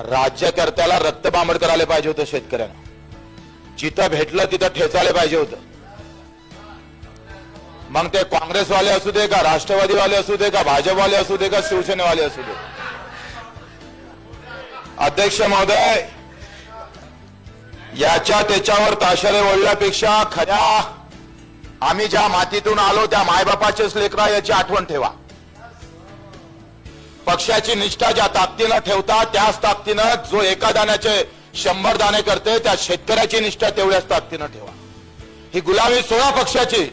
राज्यकर्त्याला रक्त रक्तबांबड करायला पाहिजे होतं शेतकऱ्यांना. जिथं भेटलं तिथं ठेचायला पाहिजे होतं. मग ते काँग्रेसवाले असू दे का राष्ट्रवादीवाले असू दे का भाजपवाले असू दे का शिवसेनेवाले असू दे. अध्यक्ष महोदय याच्या त्याच्यावर ताशारे ओढल्यापेक्षा खऱ्या आम्ही ज्या मातीतून आलो त्या मायबापाचेच लेकरा याची आठवण ठेवा. पक्षाची निष्ठा ज्या ताकदीनं ठेवता त्याच ताकदीनं जो एका दाण्याचे शंभर दाणे करते त्या शेतकऱ्याची निष्ठा तेवढ्याच ताकदीनं ठेवा. ही गुलामी सोळा पक्षाची.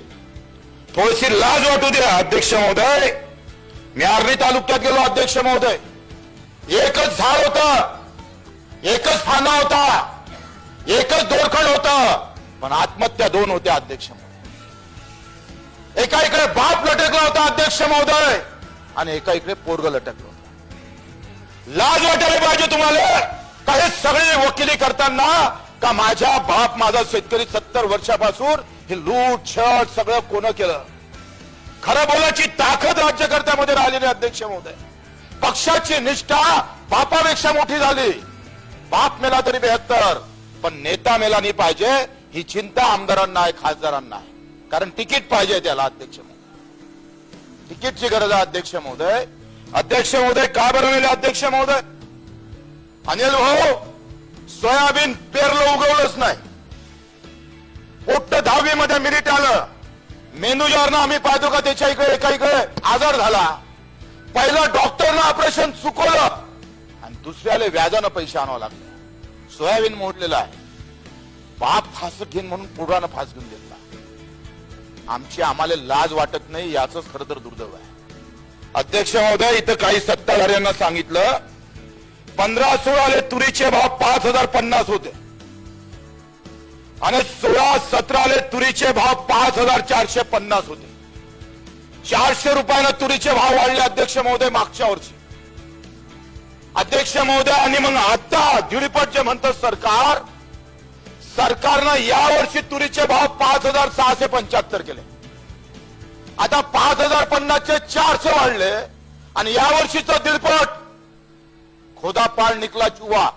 थोडीशी लाज वाटू द्या अध्यक्ष महोदय. मी आर्णी तालुक्यात गेलो अध्यक्ष महोदय. एकच झाड होत. एकच फांदा होता. एकच दोरखड होत. पण आत्महत्या दोन होत्या अध्यक्ष महोदय. एका इकडे बाप लटकला होता अध्यक्ष महोदय. आणि एका इकडे पोरग लटकलं. लाज वाटायला पाहिजे तुम्हाला. का हे सगळे वकिली करताना का माझ्या बाप माझा शेतकरी सत्तर वर्षापासून हे लूट छट सगळं कोण केलं? खरं बोलायची ताकद राज्यकर्त्यामध्ये राहिलेली अध्यक्ष महोदय. पक्षाची निष्ठा बापापेक्षा मोठी झाली. बाप मेला तरी बेहत्तर पण नेता मेला नाही पाहिजे ही चिंता आमदारांना आहे खासदारांना आहे. कारण तिकीट पाहिजे त्याला अध्यक्ष महोदय. तिकीटची गरज आहे अध्यक्ष महोदय. अध्यक्ष महोदय का बरं अध्यक्ष महोदय? अनिल भाऊ सोयाबीन पेरलं उगवलंच नाही. पोट्ट दहावी मध्ये मिरिट आलं. मेंदूज्वरनं आम्ही पाहतो का त्याच्या इकडे एका इकडे आजार झाला. पहिलं डॉक्टरनं ऑपरेशन चुकवलं. आणि दुसऱ्याला व्याजानं पैसे आणावं लागले. सोयाबीन मोडलेलं आहे. बाप फास घेईन म्हणून पुढानं फास घेऊन घेतला. आमची आम्हाला लाज वाटत नाही याच खरं तर दुर्दैव आहे. अध्यक्ष महोदय इथं काही सत्ताधाऱ्यांना सांगितलं. पंधरा सोळाले तुरीचे भाव पाच हजार पन्नास होते. आणि सोळा सतराले तुरीचे भाव पाच हजार चारशे पन्नास होते. चारशे रुपयानं तुरीचे भाव वाढले अध्यक्ष महोदय मागच्या वर्षी. अध्यक्ष महोदय आणि मग आता दीडपट जे म्हणतं सरकार सरकारनं या वर्षी तुरीचे भाव पाच हजार सहाशे पंच्याहत्तर केले. आता पाच हजार पन्नासचे चारशे वाढले आणि या वर्षीचं दीडपट. खोदापाळ निकला चुवा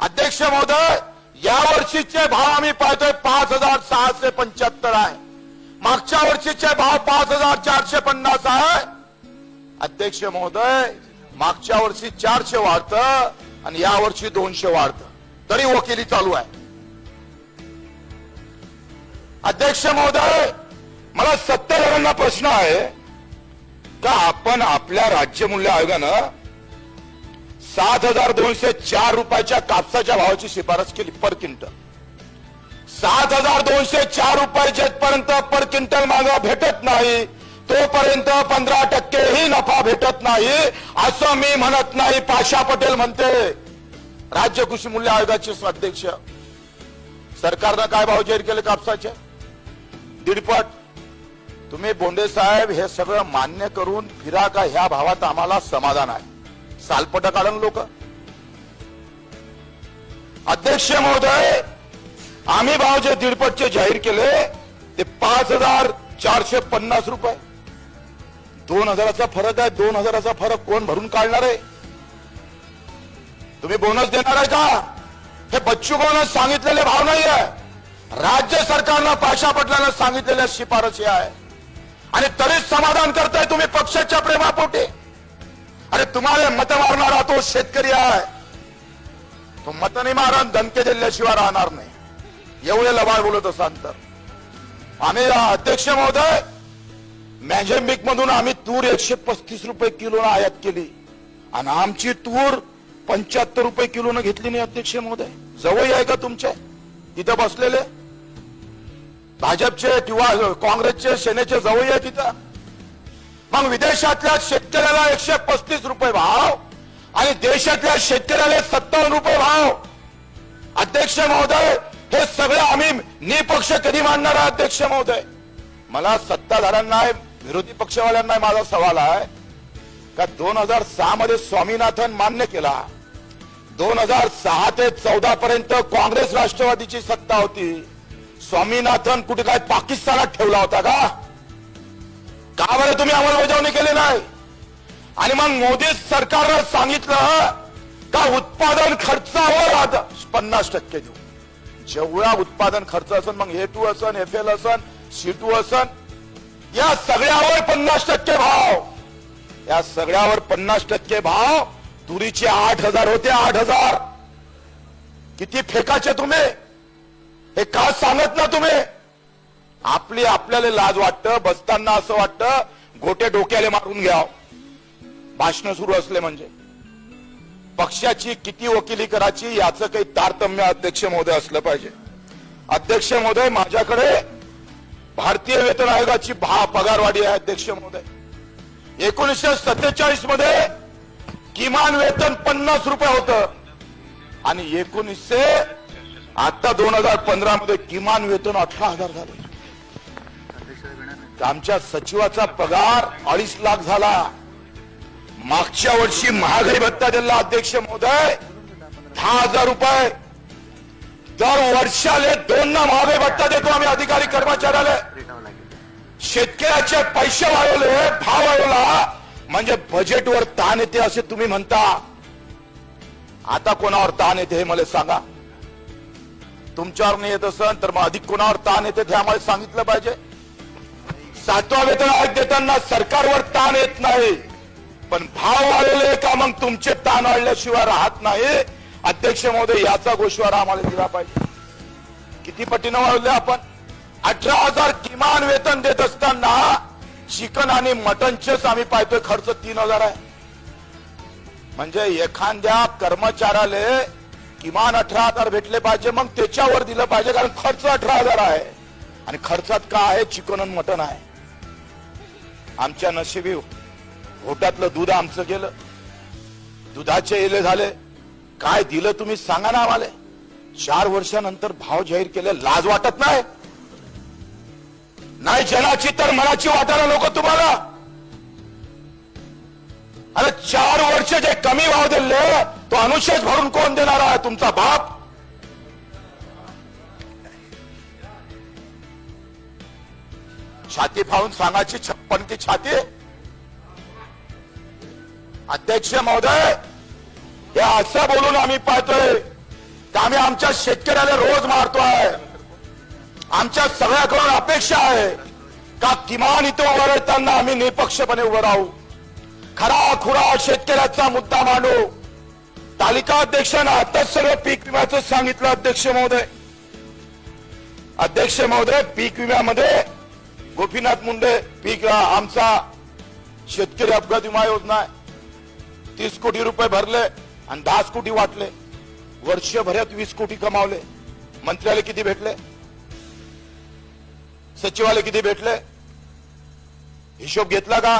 अध्यक्ष महोदय या वर्षीचे भाव आम्ही पाहतोय पाच हजार सहाशे पंच्याहत्तर आहे. मागच्या वर्षीचे भाव पाच हजार चारशे पन्नास आहे. अध्यक्ष महोदय मागच्या वर्षी चारशे वाढतं आणि या वर्षी दोनशे वाढतं. तरी वकिली चालू आहे. अध्यक्ष महोदय मला सत्ताधाऱ्यांना प्रश्न आहे का आपण आपल्या राज्य मूल्य आयोगानं सात हजार दोनशे चार रुपयाच्या कापसाच्या भावाची शिफारस केली पर क्विंटल? सात हजार दोनशे चार रुपये जेथपर्यंत पर क्विंटल मागं भेटत नाही तोपर्यंत पंधरा टक्केही नफा भेटत नाही असं मी म्हणत नाही पाशा पटेल म्हणते. राज्य कृषी मूल्य आयोगाचे अध्यक्ष सरकारनं काय भाव जाहीर केले कापसाचे? दीडपट. तुम्ही बोंडे साहेब हे सगळं मान्य करून फिरा का ह्या भावात आम्हाला समाधान आहे. सालपट काढून लोक. अध्यक्ष महोदय आम्ही भाव जे दीडपटचे जाहीर केले ते पाच हजार चारशे पन्नास रुपये. दोन हजाराचा फरक आहे दोन हजाराचा फरक कोण भरून काढणार आहे? तुम्ही बोनस देणार आहे का? हे बच्चू बोनस सांगितलेले भाव नाही आहे राज्य सरकारनं पाशा पटलानं सांगितलेल्या शिफारसी आहे आणि तरीच समाधान करताय तुम्ही पक्षाच्या प्रेमापोटी. अरे तुम्हाला मत मारणारा तो शेतकरी आहे. तो मत नाही मारण दणके दिल्याशिवाय राहणार नाही. एवढे लबाड बोलत असाल तर आम्ही अध्यक्ष महोदय मॅजेम्बिक मधून आम्ही तूर एकशे पस्तीस रुपये किलो आयात केली. आणि आमची तूर पंच्याहत्तर रुपये किलोनं घेतली नाही अध्यक्ष महोदय. जवळ आहे का तुमच्या? तिथं बसलेले? भाजपचे किंवा काँग्रेसचे सेनेचे जवळ आहे तिथं मग विदेशातल्या शेतकऱ्याला एकशे पस्तीस रुपये भाव आणि देशातल्या शेतकऱ्याला सत्तावन्न रुपये भाव. अध्यक्ष महोदय हे सगळं आम्ही निपक्ष कधी मांडणार अध्यक्ष महोदय? मला सत्ताधाऱ्यांना विरोधी पक्षवाल्यांना माझा सवाल आहे. का दोन हजार सहा मध्ये स्वामीनाथन मान्य केला. दोन हजार सहा ते चौदा पर्यंत काँग्रेस राष्ट्रवादीची सत्ता होती. स्वामीनाथन कुठे काय पाकिस्तानात ठेवला होता का? का बरं तुम्ही अंमलबजावणी केली नाही? आणि मग मोदी सरकारनं सांगितलं का उत्पादन खर्चावर आता पन्नास टक्के देऊ. जेवढा उत्पादन खर्च असन मग ए टू असन एफ एल असन सी टू असन या सगळ्यावर पन्नास टक्के भाव. या सगळ्यावर पन्नास टक्के भाव तुरीचे आठ हजार होते आठ हजार. किती फेकाचे तुम्ही? हे का सांगत ना तुम्ही? आपली आपल्याला लाज वाटतं बसताना असं वाटतं गोटे डोक्याला मारून घ्याव. भाषण सुरू असले म्हणजे. पक्षाची किती वकिली करायची याचं काही तारतम्य अध्यक्ष महोदय असलं पाहिजे. अध्यक्ष महोदय माझ्याकडे भारतीय वेतन आयोगाची भा पगारवाढी आहे अध्यक्ष महोदय. एकोणीसशे सत्तेचाळीसमध्ये किमान वेतन पन्नास रुपये होतं. आणि एकोणीसशे आता दोन हजार पंधरा मध्ये किमान वेतन अठरा हजार झाले. आमच्या सचिवाचा पगार अडीच लाख झाला. मागच्या वर्षी महागाई भत्ता दिला अध्यक्ष महोदय. दहा हजार रुपये. दर वर्षाले दोन ना महागाई भत्ता देतो आम्ही अधिकारी कर्मचाऱ्याला. शेतकऱ्याचे पैसे वाढवले भाव वाढवला. म्हणजे बजेटवर ताण येते असे तुम्ही म्हणता. आता कोणावर ताण येते हे मला सांगा. तुमच्यावर नाही येत असेल तर मग अधिक कोणावर ताण येते हे आम्हाला सांगितलं पाहिजे. सातवा वेतन आयोग देताना सरकारवर ताण येत नाही. पण भाव वाढले का मग तुमचे ताण वाढल्याशिवाय राहत नाही? अध्यक्ष महोदय याचा गोष्टीवर आम्हाला दिला पाहिजे. किती पटीनं वाढवले आपण? अठरा हजार किमान वेतन देत असताना चिकन आणि मटनचेच आम्ही पाहतोय खर्च तीन हजार आहे. म्हणजे एखाद्या कर्मचाऱ्याला किमान अठरा हजार भेटले पाहिजे मग त्याच्यावर दिलं पाहिजे कारण खर्च अठरा हजार आहे. आणि खर्चात काय आहे? चिकन आणि मटन आहे. आमच्या नशिबी घोटातलं दूध आमचं गेलं. दुधाचे इले झाले. काय दिलं तुम्ही सांगा ना आम्हाला. चार वर्षानंतर भाव जाहीर केले लाज वाटत नाही. नाही जनाची तर मनाची वाटायला लोक तुम्हाला. अरे चार वर्ष जे कमी भाव दिले तो अनुशेष भरून कोण देणार आहे तुमचा बाप? छाती फावून सांगायची छप्पन की छाती. अध्यक्ष महोदय हे असं बोलून आम्ही पाहतोय की आम्ही आमच्या शेतकऱ्याला रोज मारतोय. आमच्या सगळ्याकडून अपेक्षा आहे का किमान इथं उभं राहताना आम्ही निपक्षपणे उभं राहू. खरा खुरा शेतकऱ्याचा मुद्दा मांडू. तालिका अध्यक्षांना आताच सर्व पीक विम्याचं सांगितलं अध्यक्ष महोदय. अध्यक्ष महोदय पीक विम्यामध्ये गोपीनाथ मुंडे पीक आमचा शेतकरी अपघात विमा योजना आहे. तीस कोटी रुपये भरले आणि दहाच कोटी वाटले. वर्षभरात वीस कोटी कमावले. मंत्र्याला किती भेटले? सचिवाला किती भेटले? हिशोब घेतला का?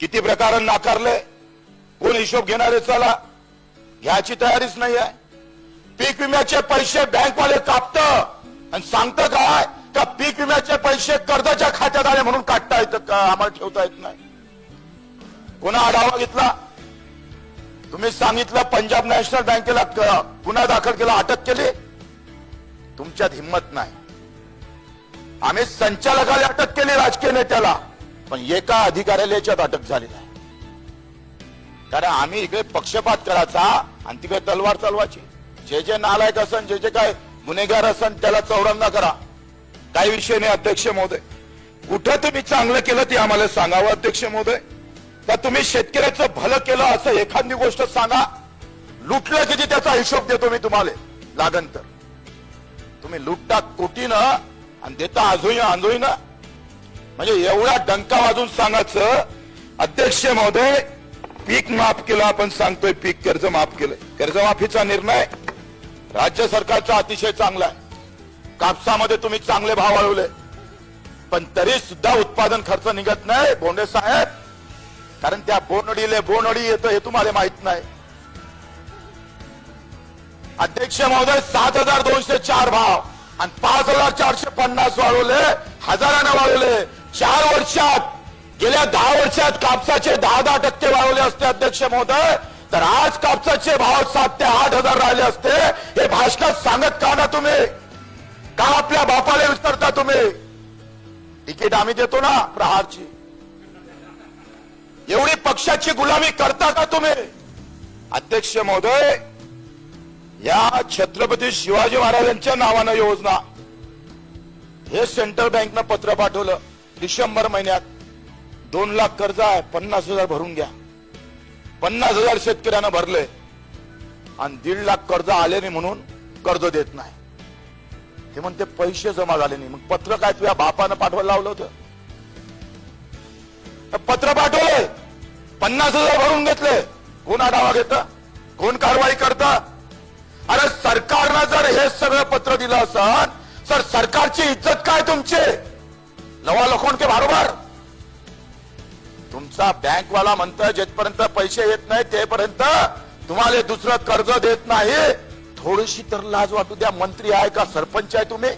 किती प्रकारांना नाकारले? कोण हिशोब घेणारे चला. घ्यायची तयारीच नाही आहे पीक विम्याचे पैसे बँकवाले कापत आणि सांगतं काय? का पीक विम्याचे पैसे कर्जाच्या खात्यात आले म्हणून काढता येतं का? आम्हाला ठेवता येत नाही. गुन्हा आढावा घेतला? तुम्ही सांगितलं पंजाब नॅशनल बँकेला गुन्हा दाखल केला अटक केली? तुमच्यात हिंमत नाही. आम्ही संचालकाला अटक केली राजकीय नेत्याला. पण एका अधिकाऱ्याला याच्यात अटक झाली नाही. कारण आम्ही इकडे पक्षपात करायचा आणि तिकडे तलवार चालवायची. जे जे नालायक असन जे जे काय गुन्हेगार असन त्याला चौरंगा करा. काही विषय नाही अध्यक्ष महोदय. कुठं तुम्ही चांगलं केलं ते आम्हाला सांगावं अध्यक्ष महोदय? का तुम्ही शेतकऱ्याचं भलं केलं असं एखादी गोष्ट सांगा? लुटलं किती त्याचा हिशोब देतो मी तुम्हाला. लागन तर. तुम्ही लुटता कोटीनं आणि देता आजोई आंजोईनं म्हणजे एवढा डंका वाजून सांगायचं अध्यक्ष महोदय पीक माफ केलं आपण सांगतोय पीक कर्ज माफ केलं. कर्जमाफीचा निर्णय राज्य सरकारचा अतिशय चांगला आहे. कापसामध्ये तुम्ही चांगले भाव वाढवले. पण तरी सुद्धा उत्पादन खर्च निघत नाही बोंडे साहेब. कारण त्या बोनडीले बोनडी येतं हे तुम्हाला माहीत नाही. अध्यक्ष महोदय सात हजार दोनशे चार भाव आणि पाच हजार चारशे पन्नास वाढवले हजाराने वाढवले. चार वर्षात गेल्या दहा वर्षात कापसाचे दहा दहा टक्के वाढवले असते अध्यक्ष महोदय. तर आज कापसाचे भाव सात ते आठ हजार राहिले असते. हे भाषणात सांगत का ना तुम्ही? का आपल्या बापाला विसरता तुम्ही? तिकीट आम्ही देतो ना प्रहारची. एवढी पक्षाची गुलामी करता का तुम्ही? अध्यक्ष महोदय या छत्रपती शिवाजी महाराजांच्या नावानं योजना. हे सेंट्रल बँकनं पत्र पाठवलं डिसेंबर महिन्यात. दोन लाख कर्ज आहे पन्नास हजार भरून घ्या. पन्नास हजार शेतकऱ्यांना भरले आणि दीड लाख कर्ज आले नाही म्हणून कर्ज देत नाही. ते म्हणते पैसे जमा झाले नाही. मग पत्र काय तुझ्या बापानं पाठवायला लावलं होतं? पत्र पाठवले. पन्नास हजार भरून घेतले. कोण आढावा घेत? कोण कारवाई करत? अरे सरकारनं जर हे सगळं पत्र दिलं असत सर सरकारची इज्जत काय तुमची? लवा लखोण के भारोभार. तुमचा बँकवाला म्हणतं जेथपर्यंत पैसे येत नाही तेपर्यंत तुम्हाला दुसरं कर्ज देत नाही. थोडीशी तर लाज वाटू द्या मंत्री आहे का सरपंच आहे तुम्ही?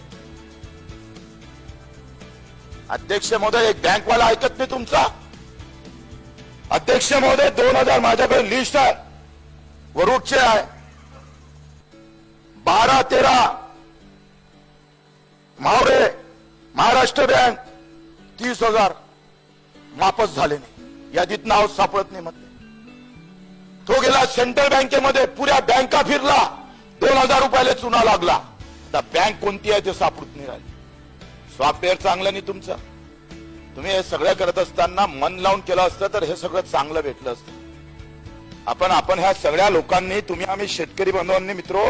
अध्यक्ष महोदय एक बँकवाला ऐकत नाही तुमचा? अध्यक्ष महोदय दोन हजार माझ्याकडे लिस्ट आहे. वरुडचे आहे. बारा तेरा. मावळे महाराष्ट्र बँक तीस हजार. वापस झाले नाही. यादीत नाव सापडत नाही म्हटले. तो गेला सेंट्रल बँकेमध्ये पुऱ्या बँका फिरला. दोन हजार रुपयाला चुना लागला. आता बँक कोणती आहे ते सापडत नाही राहिली. सॉफ्टवेअर चांगलं नाही तुमचं. तुम्ही हे सगळं करत असताना मन लावून केलं असतं तर हे सगळं चांगलं भेटलं असतं. आपण आपण ह्या सगळ्या लोकांनी तुम्ही आम्ही शेतकरी बांधवांनी मित्रो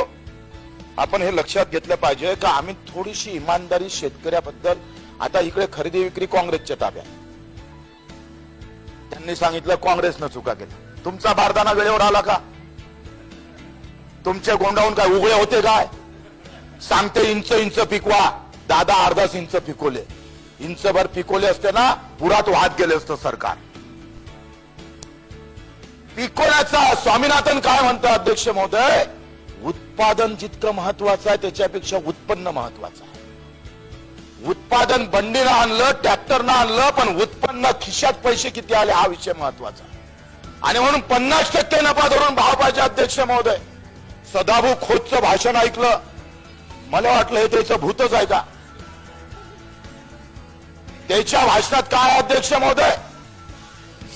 आपण हे लक्षात घेतलं पाहिजे का आम्ही थोडीशी इमानदारी शेतकऱ्याबद्दल आता इकडे खरेदी विक्री काँग्रेसच्या ताब्यात. त्यांनी सांगितलं काँग्रेसनं चुका केल्या. तुमचा भारताना वेळेवर आला का? तुमचे गोंडावून काय उघडे होते काय? सांगते इंच इंच पिकवा. दादा अर्धाच इंच पिकवले. इंचभर पिकवले असते ना पुरात वाहत गेले असतं सरकार. पिकवण्याचा स्वामीनाथन काय म्हणतो अध्यक्ष महोदय? उत्पादन जितकं महत्वाचं आहे त्याच्यापेक्षा उत्पन्न महत्वाचं आहे. उत्पादन बंडीनं आणलं ट्रॅक्टरनं आणलं पण उत्पन्न खिशात पैसे किती आले हा विषय महत्त्वाचा. आणि म्हणून पन्नास टक्के नफा धरून भाव अध्यक्ष महोदय सदाभाऊ खोतचं भाषण ऐकलं. मला वाटलं हे त्याचं भूतच आहे का? त्याच्या भाषणात काय अध्यक्ष महोदय?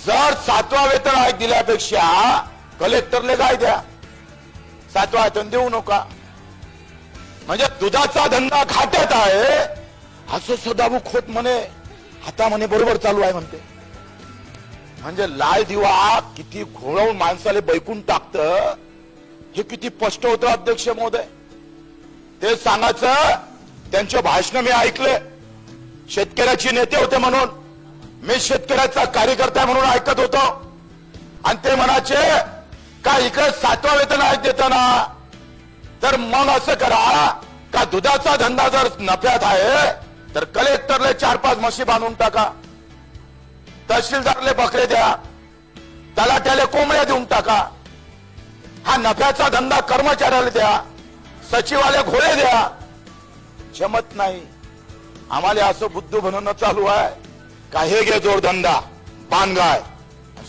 जर सातवा वेतन आयोग दिल्यापेक्षा कलेक्टरले काय द्या? सातवा वेतन देऊ नका. म्हणजे दुधाचा धंदा खात्यात आहे असं सदाभू खोत म्हणे हाता म्हणे बरोबर चालू आहे म्हणते. म्हणजे लाल दिवा किती घोळवून माणसाला बैकून टाकत हे किती स्पष्ट होतं अध्यक्ष महोदय. ते सांगायचं त्यांचे भाषण मी ऐकले शेतकऱ्याचे नेते होते म्हणून मी शेतकऱ्याचा कार्यकर्ता म्हणून ऐकत होतो. आणि ते म्हणाचे का इकडे सातवा वेतन आहेत देताना? तर मग असं करा का दुधाचा धंदा जर नफ्यात आहे तर कलेक्टरले चार पाच म्हशी बांधून टाका. तहसीलदारले बकरे द्या. तलाट्याले कोंबड्या देऊन टाका. हा नफ्याचा धंदा कर्मचाऱ्याला द्या. सचिवाला घोडे द्या. जमत नाही. आम्हाला असं बुद्ध बनवणं चालू आहे. का हे घे जोड धंदा. बांधगाय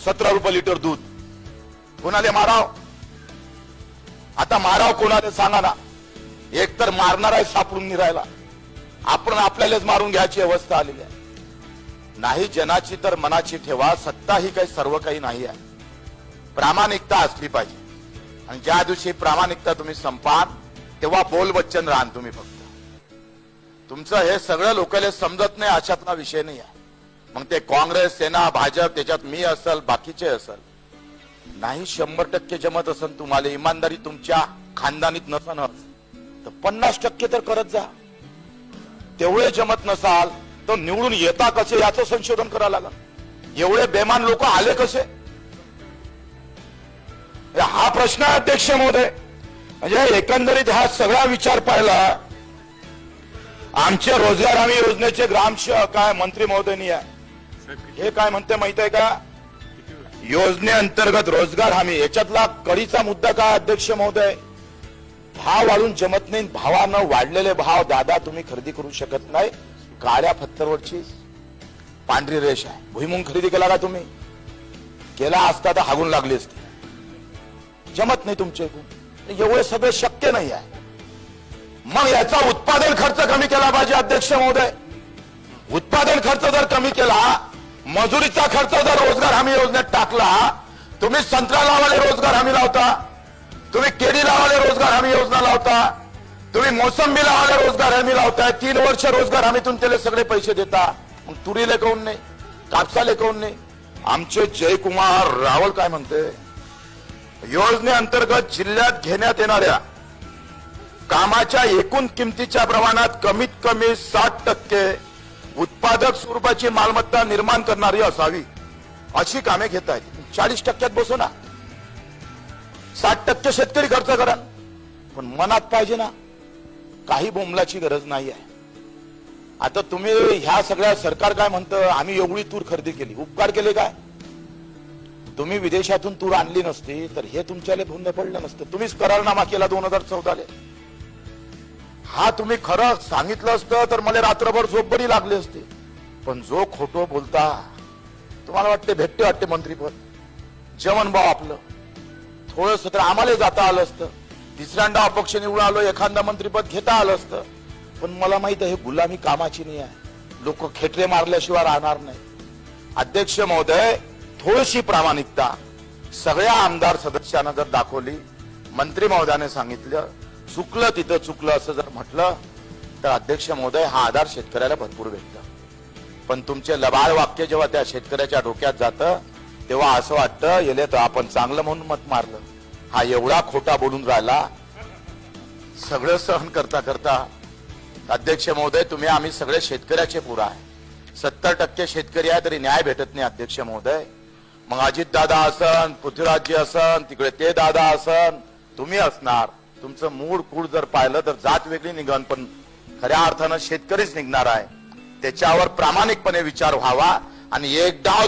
सतरा रुपये लिटर दूध. कोणाले माराव? आता माराव कोणाला सांगा ना. एक तर मारणार आहे सापडून निरायला. आपण आपल्यालाच मारून घ्यायची अवस्था आलेली आहे. नाही जनाची तर मनाची ठेवा सत्ता ही काही सर्व काही नाही आहे. प्रामाणिकता असली पाहिजे. आणि ज्या दिवशी प्रामाणिकता तुम्ही संपाल तेव्हा बोल वचन राहण तुम्ही फक्त. तुमचं हे सगळं लोकांना समजत नाही अशातला विषय नाही आहे. मग ते काँग्रेस सेना भाजप त्याच्यात मी असल बाकीचे असल. नाही शंभर टक्के जमत असेल तुम्हाला इमानदारी तुमच्या खानदानीत नसन तर पन्नास टक्के तर करत जा. तेवढे जमत नसाल तर निवडून येता कसे? याचं संशोधन करावं लागल. एवढे बेमान लोक आले कसे? हा प्रश्न आहे अध्यक्ष महोदय. म्हणजे एकंदरीत हा सगळा विचार पाहिला आमचे रोजगार हमी योजनेचे ग्रामसेवक काय मंत्री महोदयनी आहे हे काय म्हणते माहीत आहे का? योजनेअंतर्गत रोजगार हमी. याच्यातला कडीचा मुद्दा काय अध्यक्ष महोदय? भाव वाढून जमत नाही भावानं वाढलेले भाव दादा तुम्ही खरेदी करू शकत नाही. काळ्या फत्तरवरची पांढरी रेष आहे. भुईमुंग खरेदी केला का तुम्ही? केला असता तर हागून लागली असती. जमत नाही तुमचे एवढे सगळे शक्य नाही आहे. मग याचा उत्पादन खर्च कमी केला पाहिजे अध्यक्ष महोदय. उत्पादन खर्च जर कमी केला मजुरीचा खर्च जर रोजगार हमी योजनेत टाकला तुम्ही संत्रा लावाले रोजगार हमी लावता. तुम्ही केडी लावाले रोजगार हमी योजना लावता तुम्ही मोसंबी लावाले रोजगार हमी लावताय तीन वर्ष रोजगार हमीतून त्याला सगळे पैसे देता. मग तुरीले काऊन नाही? कापसाले काऊन नाही? आमचे जयकुमार रावल काय म्हणते? योजनेअंतर्गत जिल्ह्यात घेण्यात येणाऱ्या कामाच्या एकूण किमतीच्या प्रमाणात कमीत कमी साठ टक्के उत्पादक स्वरूपाची मालमत्ता निर्माण करणारी असावी. अशी कामे घेत आहेत चाळीस टक्क्यात बसू ना. साठ टक्के शेतकरी खर्च करा. पण मनात पाहिजे ना काही बोंबलाची गरज नाही आहे. आता तुम्ही ह्या सगळ्या सरकार काय म्हणतं आम्ही एवढी तूर खरेदी केली. उपकार केले काय? तुम्ही विदेशातून तूर आणली नसती तर हे तुमच्याला भूंद पडलं नसतं. तुम्हीच करारनामा केला दोन हजार चौदाले. हा तुम्ही खरं सांगितलं असतं तर मला रात्रभर झोप बरी लागली असते. पण जो खोटो बोलता तुम्हाला वाटते भेटते वाटते मंत्रीपद? जेवण भाव आपलं. थोडस तर आम्हाला जाता आलं असतं. तिसऱ्यांदा अपक्ष निवडून आलो एखादा मंत्रीपद घेता आलं असतं. पण मला माहीत आहे हे गुलामी कामाची नाही आहे. लोक खेटरे मारल्याशिवाय राहणार नाही. अध्यक्ष महोदय थोडीशी प्रामाणिकता. सगळ्या आमदार सदस्यांना जर दाखवली मंत्री महोदयाने सांगितलं चुकलं तिथं चुकलं असं जर म्हटलं तर अध्यक्ष महोदय हा आधार शेतकऱ्याला भरपूर भेटतं. पण तुमचे लबाळ वाक्य जेव्हा त्या शेतकऱ्याच्या डोक्यात जातं तेव्हा असं वाटतं येले तर आपण चांगलं म्हणून मत मारलं. हा एवढा खोटा बोलून राहिला. सगळं सहन करता करता अध्यक्ष महोदय तुम्ही आम्ही सगळे शेतकऱ्याचे पुरा आहे. सत्तर टक्के शेतकरी आहे तरी न्याय भेटत नाही अध्यक्ष महोदय. मग अजित दादा असन पृथ्वीराजजी असन तिकडे ते दादा असन तुम्ही असणार. तुमचं मूळ कूड जर पाहिलं तर जात वेगळी निघन पण खऱ्या अर्थानं शेतकरीच निघणार आहे. त्याच्यावर प्रामाणिकपणे विचार व्हावा आणि एक डाव